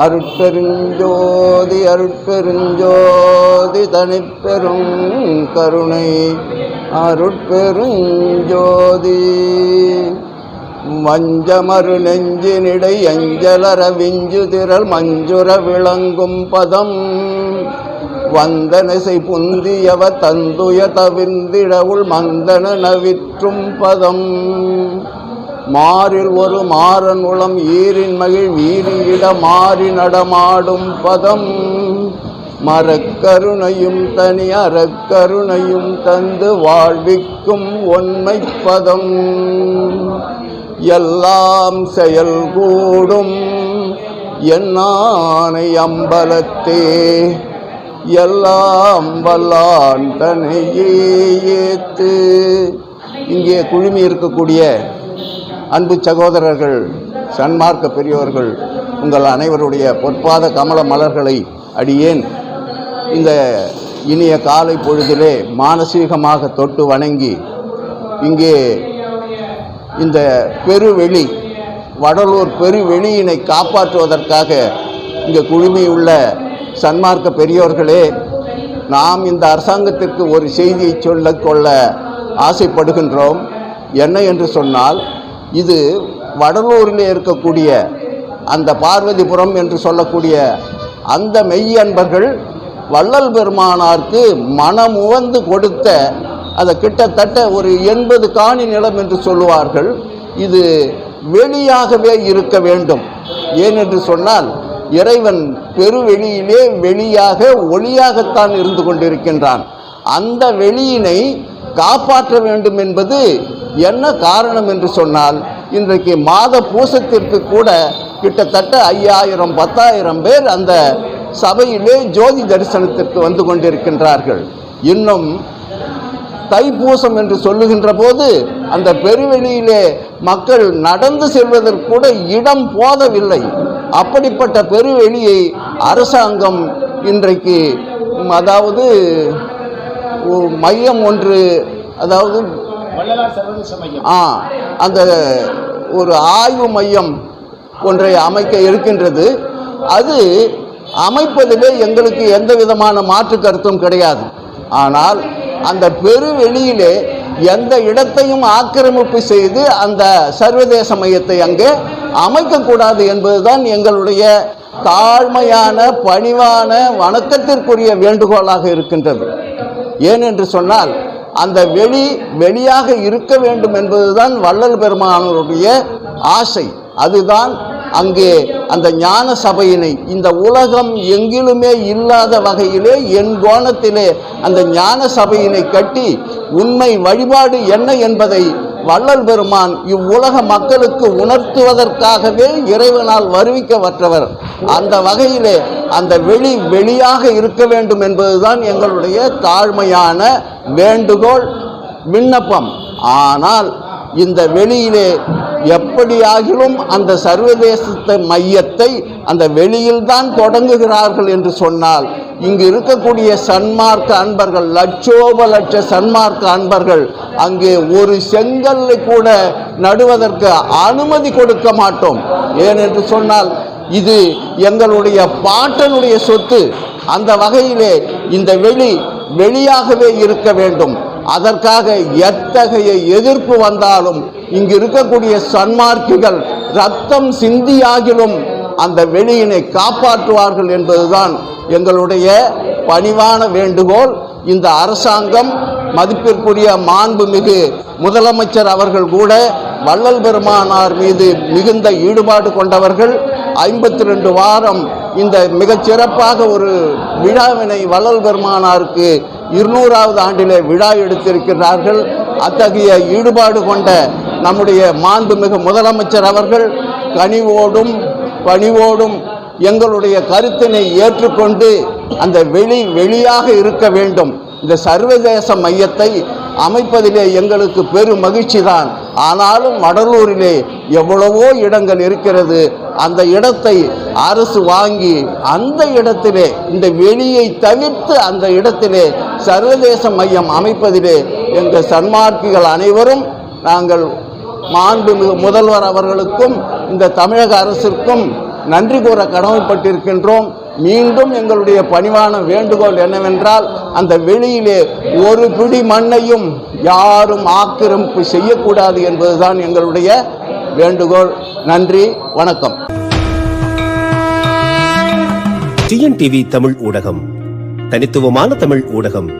அருட்பெருஞ்சோதி அருட்பெருஞ்சோதி தனிப்பெரும் கருணை. அருட்பெருஞ்சோதி மஞ்சமறு நெஞ்சினிடை அஞ்சலர விஞ்சு திரள் மஞ்சுர விளங்கும் பதம். வந்தனசை புந்தியவ தந்துய தவிர்ந்திடவுள் மந்தன நவிற்றும் பதம். மாறில் ஒரு மாறன் உளம் ஈரின் மகிழ் வீரியிட மாறி நடமாடும் பதம். மரக்கருணையும் தனி அறக்கருணையும் தந்து வாழ்விக்கும் ஒன்மை பதம். எல்லாம் செயல் கூடும் என்னானை அம்பலத்தே. எல்லாம் வல்லான் தனையே ஏத்து. இங்கே குழுமி இருக்கக்கூடிய அன்பு சகோதரர்கள் சன்மார்க்க பெரியோர்கள் உங்கள் அனைவருடைய பொற்பாத கமல மலர்களை அடியேன். இந்த இனிய காலை பொழுதிலே மானசீகமாக தொட்டு வணங்கி இங்கே இந்த பெருவெளி வடலூர் பெருவெளியினை காப்பாற்றுவதற்காக இங்கே குழுமியுள்ள சன்மார்க்க பெரியோர்களே நாம் இந்த அரசாங்கத்திற்கு ஒரு செய்தியை சொல்ல கொள்ள ஆசைப்படுகின்றோம். என்ன என்று சொன்னால் இது வடலூரில் இருக்கக்கூடிய அந்த பார்வதிபுரம் என்று சொல்லக்கூடிய அந்த மெய்யன்பர்கள் வள்ளல் பெருமானாருக்கு மனமுவந்து கொடுத்த அதை கிட்டத்தட்ட ஒரு எண்பது காணி நிலம் என்று சொல்லுவார்கள். இது வெளியாகவே இருக்க வேண்டும். ஏனென்று சொன்னால் இறைவன் பெருவெளியிலே வெளியாக ஒளியாகத்தான் இருந்து கொண்டிருக்கின்றான். அந்த வெளியினை காப்பாற்ற வேண்டும் என்பது என்ன காரணம் என்று சொன்னால் இன்றைக்கு மாத பூசத்திற்கு கூட கிட்டத்தட்ட ஐயாயிரம் பத்தாயிரம் பேர் அந்த சபையிலே ஜோதி தரிசனத்திற்கு வந்து கொண்டிருக்கின்றார்கள். இன்னும் தைப்பூசம் என்று சொல்லுகின்ற போது அந்த பெருவெளியிலே மக்கள் நடந்து செல்வதற்கு கூட இடம் போதவில்லை. அப்படிப்பட்ட பெருவெளியை அரசாங்கம் இன்றைக்கு அதாவது மையம் ஒன்று அதாவது ஆ அந்த ஒரு ஆய்வு மையம் ஒன்றை அமைக்க இருக்கின்றது. அது அமைப்பதிலே எங்களுக்கு எந்த விதமான மாற்று கருத்தும் கிடையாது. ஆனால் அந்த பெருவெளியிலே எந்த இடத்தையும் ஆக்கிரமிப்பு செய்து அந்த சர்வதேச மையத்தை அங்கே அமைக்கக்கூடாது என்பதுதான் எங்களுடைய தாழ்மையான பணிவான வணக்கத்திற்குரிய வேண்டுகோளாக இருக்கின்றது. ஏனென்று சொன்னால் அந்த வெளி வெளியாக இருக்க வேண்டும் என்பதுதான் வள்ளல் பெருமானருடைய ஆசை. அதுதான் அங்கே அந்த ஞான சபையினை இந்த உலகம் எங்கிலுமே இல்லாத வகையிலே என் கோணத்திலே அந்த ஞான சபையினை கட்டி உண்மை வழிபாடு என்ன என்பதை வள்ளல் பெருமான் இவ்வுலக மக்களுக்கு உணர்த்துவதற்காகவே இறைவனால் வருவிக்கப்பட்டவர் அந்த வகையிலே அந்த வெளி வெளியாக இருக்க வேண்டும் என்பதுதான் எங்களுடைய தாழ்மையான வேண்டுகோள் விண்ணப்பம். ஆனால் இந்த வெளியிலே எப்படியாகிலும் அந்த சர்வதேச மையத்தை அந்த வெளியில்தான் தொடங்குகிறார்கள் என்று சொன்னால் இங்கு இருக்கக்கூடிய சன்மார்க்க அன்பர்கள் லட்சோப லட்ச சன்மார்க்க அன்பர்கள் அங்கே ஒரு செங்கல்லை கூட நடுவதற்கு அனுமதி கொடுக்க மாட்டோம். ஏனென்று சொன்னால் இது எங்களுடைய பாட்டனுடைய சொத்து. அந்த வகையிலே இந்த வெளி வெளியாகவே இருக்க வேண்டும். அதற்காக எத்தகைய எதிர்ப்பு வந்தாலும் இங்கு இருக்கக்கூடிய சன்மார்க்கிகள் ரத்தம் சிந்தியாகிலும் அந்த வெளியினை காப்பாற்றுவார்கள் என்பதுதான் எங்களுடைய பணிவான வேண்டுகோள். இந்த அரசாங்கம் மதிப்பிற்குரிய மாண்புமிகு முதலமைச்சர் அவர்கள் கூட வள்ளல் பெருமானார் மீது மிகுந்த ஈடுபாடு கொண்டவர்கள். ஐம்பத்தி ரெண்டு வாரம் இந்த மிகச் சிறப்பாக ஒரு விழாவினை வள்ளல் பெருமானாருக்கு இருநூறாவது ஆண்டிலே விழா எடுத்திருக்கிறார்கள். அத்தகைய ஈடுபாடு கொண்ட நம்முடைய மாண்புமிகு முதலமைச்சர் அவர்கள் கனிவோடும் பணிவோடும் எங்களுடைய கருத்தினை ஏற்றுக்கொண்டு அந்த வெளி வெளியாக இருக்க வேண்டும். இந்த சர்வதேச மையத்தை அமைப்பதிலே எங்களுக்கு பெரும் மகிழ்ச்சி தான் ஆனாலும் வடலூரிலே எவ்வளவோ இடங்கள் இருக்கிறது. அந்த இடத்தை அரசு வாங்கி அந்த இடத்திலே இந்த வெளியை தவிர்த்து அந்த இடத்திலே சர்வதேச மையம் அமைப்பதிலே எங்கள் சன்மார்க்கிகள் அனைவரும் நாங்கள் மாண்புமிகு முதல்வர் அவர்களுக்கும் இந்த தமிழக அரசிற்கும் நன்றி கூற கடமைப்பட்டிருக்கின்றோம். மீண்டும் எங்களுடைய பணிவான வேண்டுகோள் என்னவென்றால் அந்த வெளியிலே ஒரு பிடி மண்ணையும் யாரும் ஆக்கிரமிப்பு செய்யக்கூடாது என்பதுதான் எங்களுடைய வேண்டுகோள். நன்றி வணக்கம். டிஎன்டிவி தமிழ் ஊடகம் தனித்துவமான தமிழ் ஊடகம்.